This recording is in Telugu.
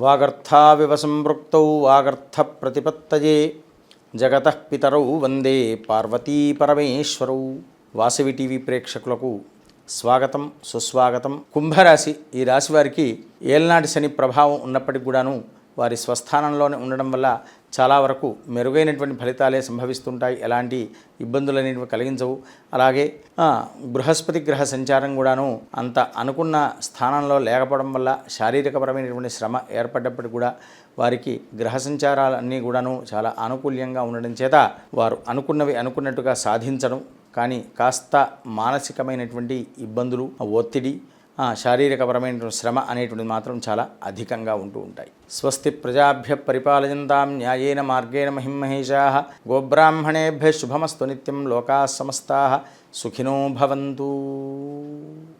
వాగర్థావివ సంపృక్తౌ వాగర్థ ప్రతిపత్తయే జగత పితరౌ వందే పార్వతీ పరమేశ్వరౌ వాసవి టీవీ ప్రేక్షకులకు స్వాగతం సుస్వాగతం. కుంభరాశి ఈ రాశి వారికి ఏలనాటి శని ప్రభావం ఉన్నప్పటికి కూడాను వారి స్వస్థానంలోనే ఉండడం వల్ల చాలా వరకు మెరుగైనటువంటి ఫలితాలే సంభవిస్తుంటాయి. ఎలాంటి ఇబ్బందులు అనేవి కలిగించవు. అలాగే బృహస్పతి గ్రహ సంచారం కూడాను అంత అనుకున్న స్థానంలో లేకపోవడం వల్ల శారీరకపరమైనటువంటి శ్రమ ఏర్పడ్డప్పటికి కూడా వారికి గ్రహ సంచారాలన్నీ కూడాను చాలా ఆనుకూల్యంగా ఉండడం చేత వారు అనుకున్నవి అనుకున్నట్టుగా సాధించడం కానీ కాస్త మానసికమైనటువంటి ఇబ్బందులు ఒత్తిడి శారీరకపరమైన శ్రమ అనేటువంటిది మాత్రం చాలా అధికంగా ఉంటూ ఉంటాయి. స్వస్తి ప్రజాభ్య పరిపాలయంతాం న్యాయేన మార్గేణ మహిమహేషా గోబ్రాహ్మణేభ్య శుభమస్తు నిత్యం లోకా సమస్తా సుఖినో భవంతు.